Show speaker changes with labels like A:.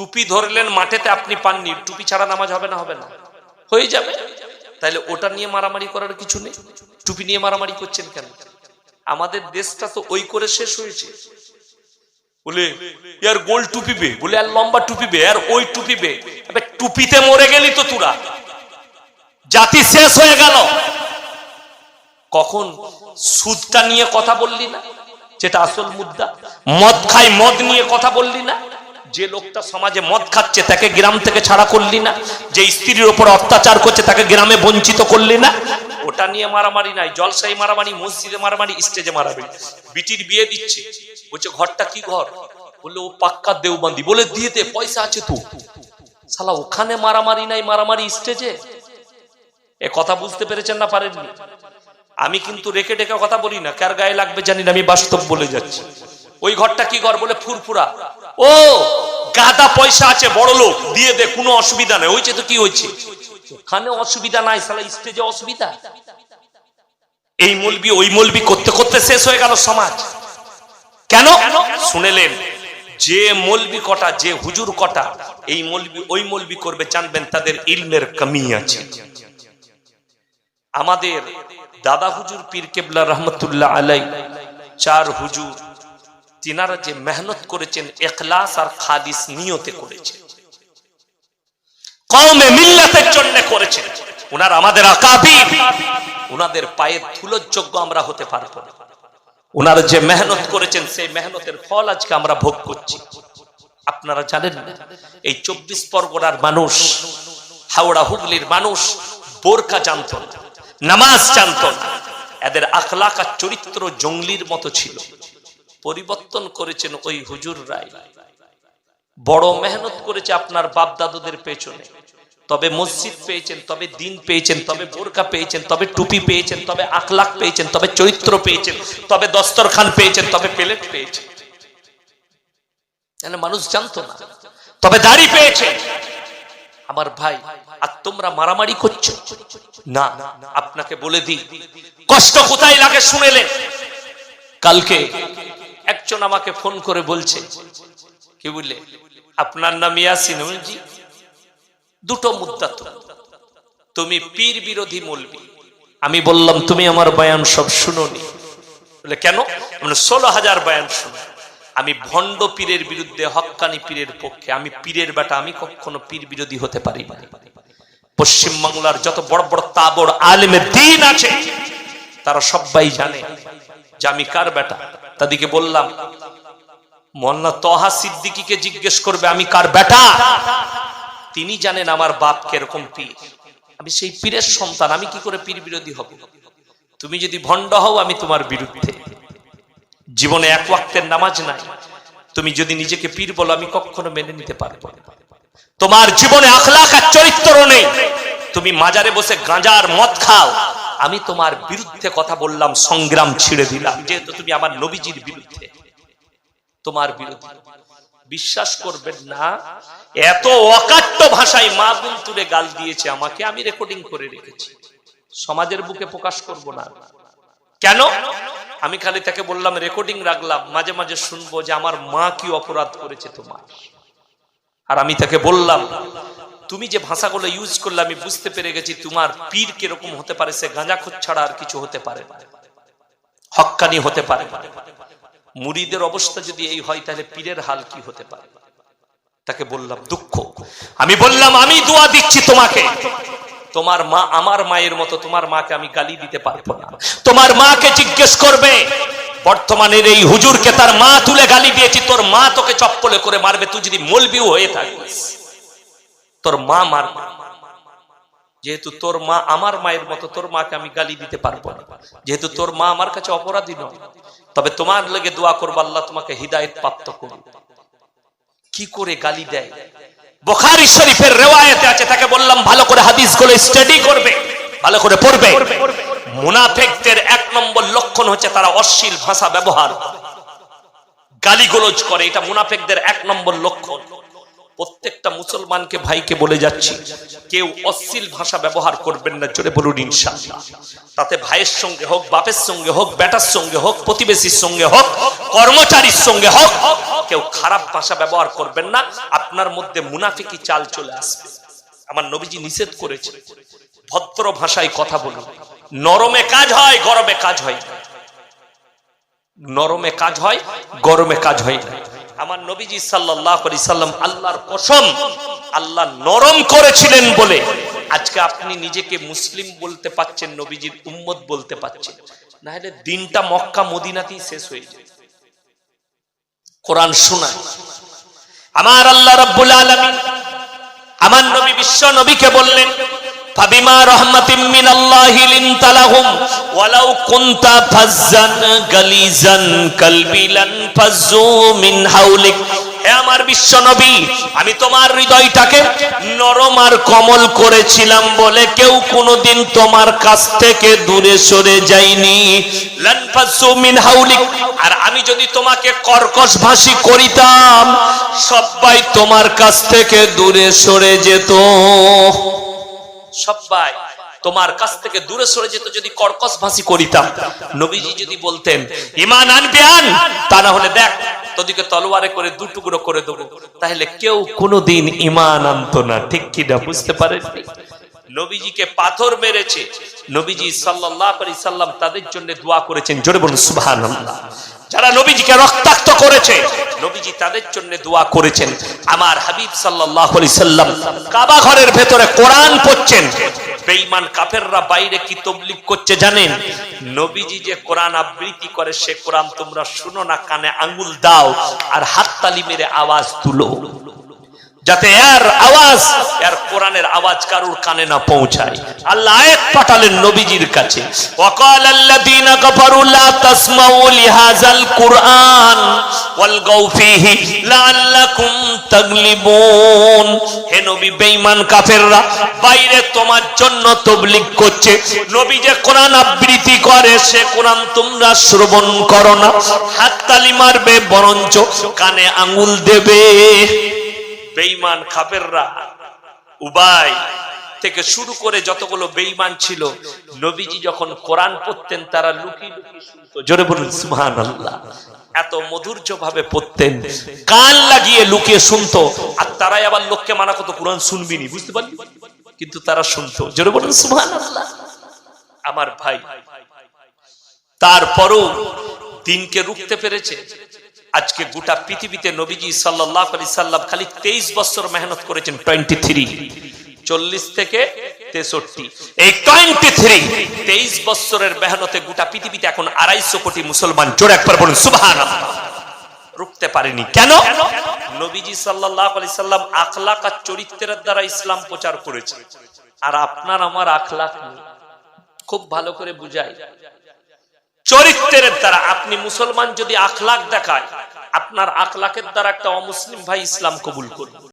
A: টুপি ধরলেন, মাঠেতে আপনি পাননি, টুপি ছাড়া নামাজ হবে না হবে না। হয়ে যাবে। তাহলে ওটা নিয়ে মারামারি করার কিছু নেই। টুপি নিয়ে মারামারি করছেন কেন? আমাদের দেশটা তো ওই করে শেষ হয়েছে। বলে, ইয়ার গোল টুপিবে বলে, আর লম্বা টুপিবে আর ওই টুপিবে এবার টুপিতে মরে গেলি তো তোরা। জাতি শেষ হয়ে গেল। কখন সুদটা নিয়ে কথা বললি না? যেটা আসল মুদ্রা। মদ খাই মদ নিয়ে কথা বললি না? যে লোকটা সমাজে মদ খাচ্ছে তাকে গ্রাম থেকে ছাড়া করলি না, যে স্ত্রীর ওপর অত্যাচার করছে তাকে গ্রামে বঞ্চিত করলি না। ওটা নিয়ে মারামারি নাই জলসাই মারামারি, মসজিদে মারামারি, স্টেজে মারামারি। বিটির বিয়ে দিচ্ছে, বলছে, ঘরটা কি ঘর? বললে, ও পাক্কা দেওবন্দি। বলে দিয়ে দে পয়সা আছে তো। শালা, ওখানে মারামারি নাই, মারামারি স্টেজে? এ কথা বুঝতে পেরেছেন না পারেননি? আমি কিন্তু রেখে টেকে কথা বলি না, কার গায়ে লাগবে জানি না, আমি বাস্তব বলে যাচ্ছি। ওই ঘরটা কি ঘর বলে? ফুরফুরা। ও, গাদা পয়সা আছে, বড় লোক। দিয়ে দে, কোনো অসুবিধা নেই। হয়েছে তো কি হয়েছে? ওখানে অসুবিধা নাই সালা স্টেজে অসুবিধা। এই মলবি, ওই মলবি করতে করতে শেষ হয়ে গেল সমাজ। কেন? শুনেলেন, যে মলবি কটা, যে হুজুর কটা, এই মলবি, ওই মলবি করবে, জানবেন, তাদের ইলমের কমি আছে। আমাদের দাদা হুজুর পীর কেবলা রহমতুল্লাহ আলাই চার হুজুর তিনারা যে মেহনত করেছেন, এখলাস আর খাদিস নিয়তে করেছেন কমে মিল্লাতের জন্য করেছেন। ওনার আমাদের আকাবির ওনাদের পায়ের ধুলোর যোগ্য আমরা হতে পারব না। ওনারা যে মেহনত করেছেন, সেই মেহনতের ফল আজকে আমরা ভোগ করছি। আপনারা জানেন এই চব্বিশ পরগনার মানুষ, হাওড়া হুগলির মানুষ বোরকা জানত নামাজ জানত এদের আখলাক চরিত্র জঙ্গলির মতো ছিল। পরিবর্তন করেছেন ওই হুজুর রায়। বড় মেহনত করেছে আপনার বাপ দাদুদের পেছনে। তবে মসজিদ পেয়েছেন, তবে দিন পেয়েছেন, তবে বোরকা পেয়েছেন, তবে টুপি পেয়েছেন, তবে আখলাক পেয়েছেন, তবে চরিত্র পেয়েছেন, তবে দস্তরখান পেয়েছেন, তবে প্লেট পেয়েছেন। মানুষ জানতো না, তবে দাড়ি পেয়েছে। আমার ভাই, আর তোমরা মারামারি করছ? না, আপনাকে বলে দিই, কষ্ট কোথায় লাগে শুনেলে? কালকে একজন আমাকে ফোন করে বলছে, কি বললে? আপনার নাম ইয়াসিন দুটো মুদ্রা তো। তুমি পীর বিরোধী মলবি। আমি বললাম, তুমি আমার বয়ান সব শুনোনি। বলে, কেন? মানে ষোলো হাজার বয়ান শুনো। আমি ভণ্ড পীরের বিরুদ্ধে হক্কানি পীরের পক্ষে। আমি পীরের বেটা, আমি কখনো পীর বিরোধী হতে পারি পশ্চিম বাংলার যত বড় বড় তাবড় আলেমের দিন আছে, তারা সবাই জানে যে আমি কার বেটা? তাদেরকে বললাম মোল্লা তহা সিদ্দিকিকে জিজ্ঞেস করবে, আমি কার বেটা? তিনি জানেন আমার বাপ কীরকম পীর। আমি সেই পীরের সন্তান, আমি কি করে পীর বিরোধী হব? তুমি যদি ভণ্ড হও, আমি তোমার বিরুদ্ধে। জীবনে এক ওয়াক্তের নামাজ নাই। তুমি যদি নিজেকে পীর বলো, আমি কখনো মেনে নিতে পারব তোমার জীবনে আখলাক আর চরিত্র নেই। তুমি মাজারে বসে গাঁজার মদ খাও। আমি তোমার বিরুদ্ধে কথা বললাম, সংগ্রাম ছিঁড়ে দিলাম। যেহেতু তুমি আমার নবীজির বিরুদ্ধে। তোমার বিরুদ্ধে। বিশ্বাস করবেন না, এত অকাট্য ভাষায় মা তুলে গাল দিয়েছে আমাকে, আমি রেকর্ডিং করে রেখেছি। সমাজের বুকে প্রকাশ করব না। কেন? আমি খালি তাকে বললাম রেকর্ডিং রাখলাম, মাঝে মাঝে শুনব যে আমার মা কি অপরাধ করেছে তোমার। আর আমি তাকে বললাম তুমি যে ভাষাগুলো ইউজ করলে আমি বুঝতে পেরে গেছি, তোমার পীর কীরকম হতে পারে, সে গাঁজাখোর ছাড়া আর কিছু হতে পারে হক্কানি হতে পারে মুড়িদের অবস্থা যদি এই হয়, তাহলে পীরের হাল কি হতে পারে? তাকে বললাম, দুঃখ। আমি বললাম, আমি দোয়া দিচ্ছি তোমাকে। তোমার মা আমার মায়ের মতো, তোমার মাকে আমি গালি দিতে পারব না। তোমার মাকে জিজ্ঞেস করবে, বর্তমানের এই হুজুরকে তার মা তুলে গালি দিয়েছি, তোর মা তোকে চপ্পলে করে মারবে, তুই যদি মলবিও হয়ে থাকিস। তোর মা মারবে যেহেতু তোর মা আমার মায়ের মতো, তোর মাকে আমি গালি দিতে পারব না। যেহেতু তোর মা আমার কাছে অপরাধী নয়, তবে তোমার লেগে দোয়া করব আল্লাহ তোমাকে হৃদায়ত প্রাপ্ত করুন। কি করে গালি দেয়? বোখারি শরীফের রেওয়ায়তে আছে, তাকে বললাম, ভালো করে হাদিসগুলো স্টাডি করবে, ভালো করে পড়বে। মুনাফেকদের এক নম্বর লক্ষণ হচ্ছে তারা অশ্লীল ভাষা ব্যবহার। গালিগোলজ করে, এটা মুনাফেকদের এক নম্বর লক্ষণ। প্রত্যেকটা মুসলমানকে ভাইকে বলে যাচ্ছি, কেউ অশ্লীল ভাষা ব্যবহার করবেন না, জোরে বলুন ইনশাআল্লাহ। তাতে ভাইয়ের সঙ্গে হোক, বাপের সঙ্গে হোক, বেটার সঙ্গে হোক, প্রতিবেশীর সঙ্গে হোক, কর্মচারীর সঙ্গে হোক, কেউ খারাপ ভাষা ব্যবহার করবেন না, আপনার মধ্যে মুনাফিকি চাল চলে আসবে। আমার নবীজি নিষেধ করেছে ভদ্র ভাষায় কথা বলুন। নরমে কাজ হয়, গরমে কাজ হয়। নরমে কাজ হয়, গরমে কাজ হয় না। আমার নবীজি আলাইহি সাল্লাম আল্লাহর কসম, আল্লাহ নরম করেছিলেন বলে আজকে আপনি নিজেকে মুসলিম বলতে পাচ্ছেন, নবীজির উম্মত বলতে পাচ্ছেন। না হলে দিনটা মক্কা মদিনাতেই শেষ হয়ে যায়। কোরআন শোনায়। আমার আল্লাহ রাব্বুল আলামিন আমার নবী বিশ্ব নবীকে বললেন ফাবিমা রহমাতিম মিনাল্লাহি লিনতালাহুম। ওয়ালাউ কুনতা ফাজ্জান গালিজান কালবিলান ফাজ্জু মিন হাউলিক। হে আমার বিশ্ব নবী আমি তোমার হৃদয়টাকে নরম আর কমল করেছিলাম বলে কেউ কোনোদিন তোমার কাছ থেকে দূরে সরে যায়নি। মিন আর আমি যদি তোমাকে কর্কশ ভাষী করিতাম, সবাই তোমার কাছ থেকে দূরে সরে যেত। সবাই তোমার কাছ থেকে দূরে সরে যেত যদি কর্কশ ভাষী করিতাম। নবীজি যদি বলতেন, ইমান আনবি আন, তা না হলে দেখ, তোদিকে তলোয়ারে করে দু টুকরো করে দেবো। তাহলে কেউ কোনোদিন ইমান আনতো না। ঠিক কি না? বুঝতে পারেননি? নবীজিকে পাথর মেরেছে। নবীজি সাল্লাল্লাহু সাল্লাম তাদের জন্য দোয়া করেছেন, জোরে বলুন, সুবহানাল্লাহ। যারা নবীজিকে রক্তাক্ত করেছে নবীজি তাদের জন্য দোয়া করেছেন। আমার হাবিব আলাইহি সাল্লাম কাবা ঘরের ভেতরে কোরআন পড়ছেন। বেঈমান কাফেররা বাইরে কি তবলিক করছে জানেন? নবীজি যে কোরআন আবৃত্তি করে, সে কোরআন তোমরা শুনো না, কানে আঙ্গুল দাও আর হাততালি মেরে আওয়াজ তুলো। যাতে এর আওয়াজ, এর কোরআনের আওয়াজ কারুর কানে না পৌঁছায়। আল্লাহ আয়াত পাঠালেন নবীজির কাছে। ওয়াকাল আল্লাযীনা কাফারু লা তাসমাউ লিহাযাল কুরআন ওয়ালগাউ ফীহি লাআল্লাকুম তাগলিবুন। হে নবী, বেঈমান কাফেররা, বাইরে তোমার জন্য তবলিগ করছে। নবী যে কোরআন আবৃত্তি করে, সে কোরআন তোমরা শ্রবণ করো না। হাততালি মারবে বরঞ্চ কানে আঙ্গুল দেবে। বেঈমান খাবেররা উবাই থেকে শুরু করে যতগুলো বেঈমান ছিল, নবীজি যখন কোরআন পড়তেন, তারা লুকিয়ে লুকিয়ে শুনতো। জোরে বলুন, সুবহানাল্লাহ। এত মধুর্য ভাবে পড়তেন, কান লাগিয়ে লুকিয়ে শুনতো, আর তারাই আবার লোককে মানা কত কোরআন শুনবিনি বুঝতে পারলি? কিন্তু তারা শুনতো। জোরে বলুন, সুবহানাল্লাহ। আমার ভাই, তারপরও দিনকে রুখতে পেরেছে আজকে গোটা পৃথিবীতে নবীজি সাল্লাম খালি তেইশ বছর মেহনত করেছেন টোয়েন্টি থ্রি চল্লিশ থেকে তেষট্টি। এই টোয়েন্টি থ্রি তেইশ বছরের মেহনতে গোটা পৃথিবীতে এখন আড়াইশো কোটি মুসলমান। জোরে একবার বলুন রুখতে পারেনি। কেন? নবীজি সাল্লাহ আলি সাল্লাম আখলাক আর চরিত্রের দ্বারা ইসলাম প্রচার করেছে আর আপনার আমার আখলাক খুব ভালো করে বুঝাই। চরিত্রের দ্বারা আপনি মুসলমান যদি আখলাক দেখায়, আপনার আখলাকের দ্বারা একটা অমুসলিম ভাই ইসলাম কবুল করবে।